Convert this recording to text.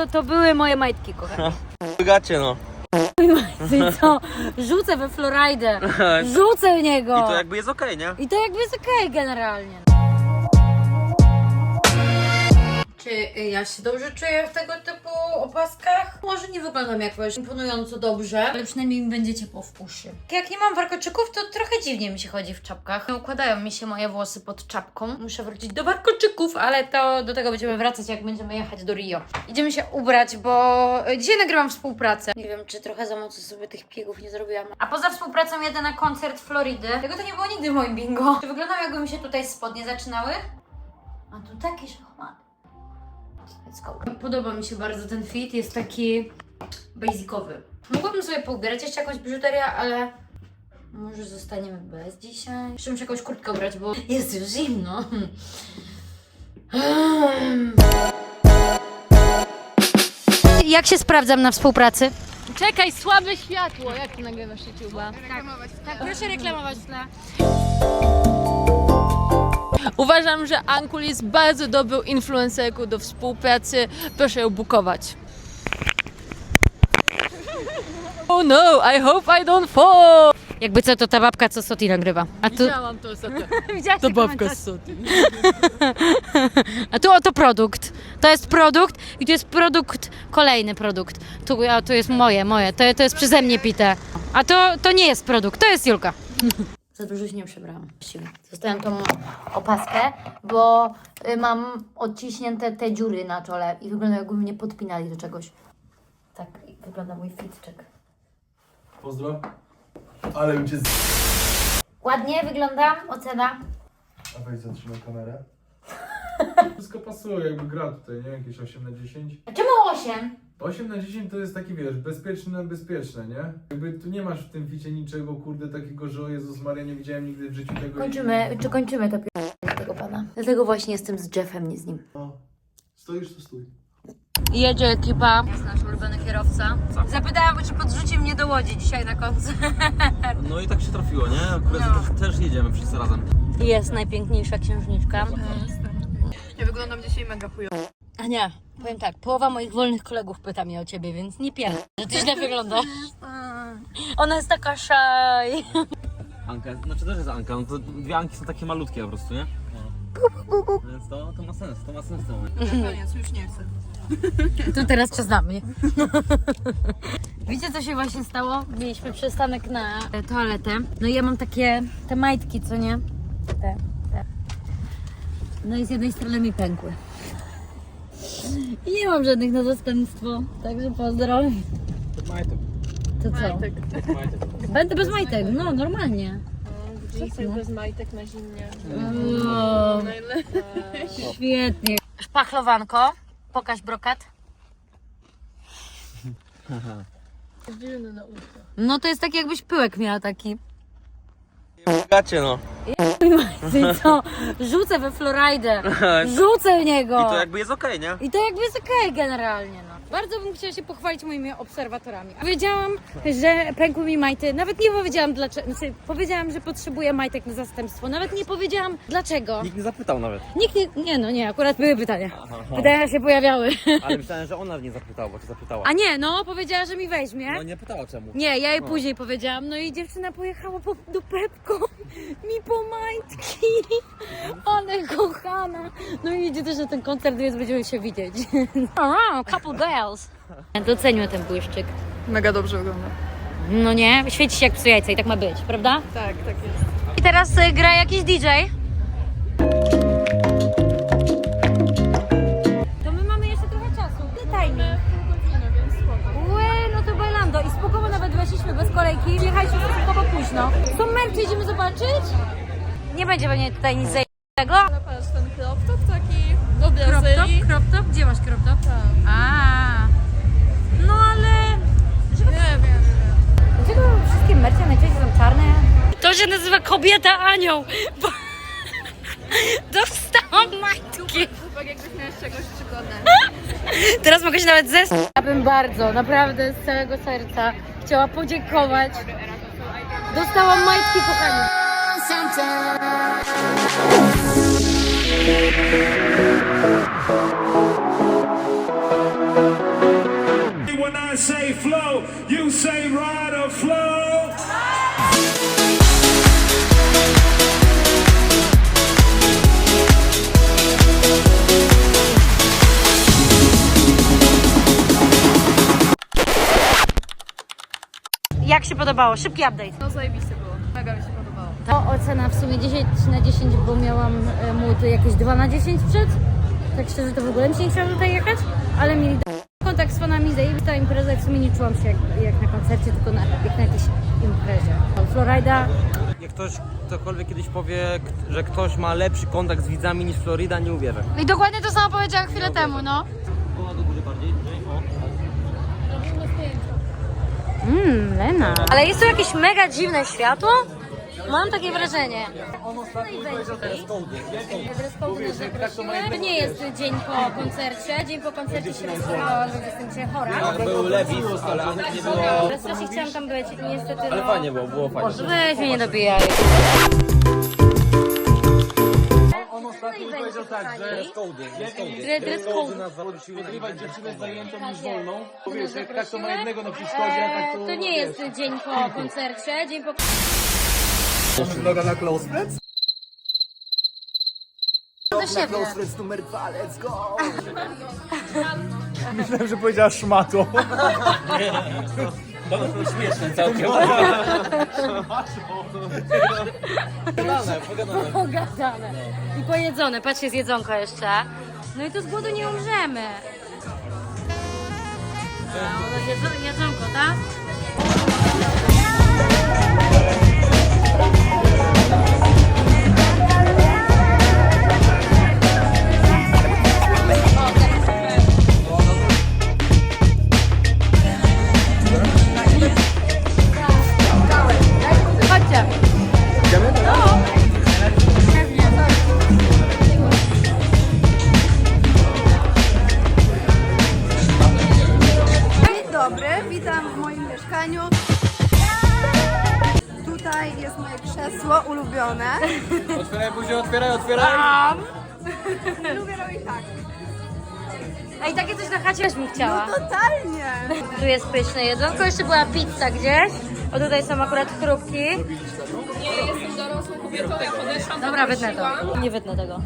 to, to były moje majtki, kochani. Gacie no. I co? Rzucę we Floridę. Rzucę w niego. I to jakby jest okej, nie? I to jakby jest okej generalnie. Czy ja się dobrze czuję w tego typu opaskach? Może nie wyglądam jakoś imponująco dobrze, ale przynajmniej mi będzie ciepło w uszy. Jak nie mam warkoczyków, to trochę dziwnie mi się chodzi w czapkach. Nie układają mi się moje włosy pod czapką. Muszę wrócić do warkoczyków, ale to do tego będziemy wracać, jak będziemy jechać do Rio. Idziemy się ubrać, bo dzisiaj nagrywam współpracę. Nie wiem, czy trochę za mocno sobie tych piegów nie zrobiłam. A poza współpracą jedę na koncert Floridy. Tego to nie było nigdy w moim bingo. Czy wyglądam, jakby mi się tutaj spodnie zaczynały? A tu takie szachmaty. Let's go. Podoba mi się bardzo ten fit, jest taki basicowy. Mogłabym sobie poubierać jeszcze jakąś biżuterię, ale może zostaniemy bez dzisiaj. Jeszcze muszę jakąś kurtkę ubrać, bo jest już zimno. Jak się sprawdzam na współpracy? Czekaj, słabe światło. Jak ty nagrywasz YouTube'a? Tak, proszę reklamować tle. Uważam, że Ankul jest bardzo dobrą influencerką do współpracy. Proszę ją bukować. Oh no, I hope I don't fall! Jakby co, to ta babka, co Soti nagrywa. A tu, Widziałam to ostatnio. Widziałaś To babka z Soty. A tu oto produkt. To jest produkt i tu jest produkt, kolejny produkt. Tu, a tu jest moje, moje. To, to jest przeze mnie pite. A to, to nie jest produkt, to jest Julka. Za dużo się nie przebrałam. Właściwie. Zostawiam tą opaskę, bo y, mam odciśnięte te dziury na czole i wygląda jakby mnie podpinali do czegoś. Tak wygląda mój fitczek. Pozdro. Ale bym cię z... Ładnie wyglądam, ocena. A weź zatrzymaj kamerę. Wszystko pasuje, jakby gra tutaj, nie? Jakieś 8 na 10. A czemu 8? 8 na 10 to jest taki, wiesz, bezpieczne, bezpieczne, nie? Jakby tu nie masz w tym ficie niczego, kurde, takiego, że o Jezus Maria, nie widziałem nigdy w życiu tego. i- Kończymy, czy kończymy to pi- tego pana? Dlatego właśnie jestem z Jeffem, nie z nim. No. Stoisz, to stój. Jedzie ekipa. Jest nasz ulubiony kierowca. Zapytałam go, czy podrzuci mnie do Łodzi dzisiaj na koncert. No i tak się trafiło, nie? Akurat No. też, też jedziemy wszyscy razem. Jest najpiękniejsza księżniczka. Ja wyglądam dzisiaj mega chujowo. A nie, powiem tak, połowa moich wolnych kolegów pyta mnie o ciebie, więc nie pier... że ty źle wyglądasz. Ona jest taka szaj. Anka, znaczy też jest Anka, no to dwie Anki są takie malutkie po prostu, nie? Więc to, to ma sens, to ma sens momencie. Koniec, już nie chcę. To teraz czas na mnie. Wiecie, co się właśnie stało? Mieliśmy przystanek na toaletę. No i ja mam takie, te majtki, co nie? Te, te. No i z jednej strony mi pękły. I nie mam żadnych na zastępstwo, także pozdro. Majtek, To co? Majtek. majtek. Będę bez majtek, no normalnie. Dzisiaj bez majtek na zimnie. O, świetnie. Szpachlowanko, pokaż brokat. Dziwny na ucho. No to jest tak jakbyś pyłek miała taki. Gacie no. I co? Rzucę we Floridę. Rzucę w niego. I to jakby jest okej, nie? I to jakby jest okej generalnie, no. Bardzo bym chciała się pochwalić moimi obserwatorami. Powiedziałam, że pękły mi majty. Nawet nie powiedziałam dlaczego. Znaczy, powiedziałam, że potrzebuję majtek na zastępstwo. Nawet nie powiedziałam dlaczego. Nikt nie zapytał nawet. Nikt nie... Nie, no nie, akurat były pytania. Pytania się pojawiały. Ale myślałem, że ona nie zapytała, bo cię zapytała. A nie, no, powiedziała, że mi weźmie. No nie pytała czemu. Nie, ja jej później powiedziałam. No i dziewczyna pojechała po, do Pepko mi po majtki. Ale kochana. No i idzie też na ten koncert, więc będziemy się widzieć. Oh, couple girls. Docenię ten błyszczyk. Mega dobrze wygląda. No nie, świeci się jak psu jajca i tak ma być, prawda? Tak, tak jest. I teraz y, gra jakiś DJ. To my mamy jeszcze trochę czasu. Więc spoko. Łe, no to bailando. I spokojnie nawet weszliśmy bez kolejki. Jechaliśmy stosunkowo późno. Są mercze, idziemy zobaczyć? Nie będzie pewnie tutaj nic zajętego. Ale patrz, ten crop top taki do Crop top? Brazylii. Crop top? Gdzie masz crop top? Tak. A, no ale... Nie wiem, nie wiem. Dlaczego wszystkie mercze najczęściej są czarne? To się nazywa kobieta anioł, bo dostałam majtki. Chłopak jakbyś miał z czegoś przygodę. Teraz mogę się nawet zesłać. Ja bym bardzo, naprawdę z całego serca chciała podziękować. Dostałam majtki, kochani. I say flow, you say ride or flow. Jak się podobało? Szybki update. No zajebiście było. Mega mi się podobało. To ocena w sumie 10 na 10, bo miałam e, mood jakieś 2 na 10 przed. Tak szczerze to w ogóle mi się nie chciało tutaj jechać, ale mieli z fanami, zajebista impreza i w sumie nie czułam się jak, jak na koncercie, tylko na, jak na jakiejś imprezie. Florida, Jak ktoś ktokolwiek kiedyś powie, że ktoś ma lepszy kontakt z widzami niż Florida, nie uwierzę. I dokładnie to samo powiedziałam chwilę temu, no. Do góry bardziej. Mmm, Lena. Ale jest tu jakieś mega dziwne światło? Mam takie wrażenie. To nie jest dzień po koncercie. Dzień po koncercie się rozchorowałam, że jestem dzisiaj chora. Był Lewis, ale nie było... Ale strasznie chciałam tam być, niestety Ale no... fajnie było, było fajnie. Weź mnie nie dobijaj. Dress code, dress code. Dre- Dress code. Podrywać dziewczynę zajętą niż Tak wolną. wiesz, jak tak to ma jednego na przeszkodzie, a tak to... To nie jest dzień po koncercie, dzień po... Noga na close friends? do siebie. Close friends numer dwa, let's go! Myślałem, że powiedziała szmato. To śmieszne całkiem. Pogadane, pogadane. Pogadane. I pojedzone, patrzcie, jest jedzonko jeszcze. No i tu z głodu nie umrzemy. No, jedzonko, jedzonko, tak? Krzesło ulubione. Otwieraj buzię, otwieraj, otwieraj! Lubię robić tak. Ej, takie coś na chacie też bym chciała. Totalnie. Tu jest pyszne jedzonko, jeszcze była pizza gdzieś. O tutaj są akurat chrupki. Nie jestem dorosłą kobietą, ja podeszłam Dobra, wytnę to. Nie wytnę tego.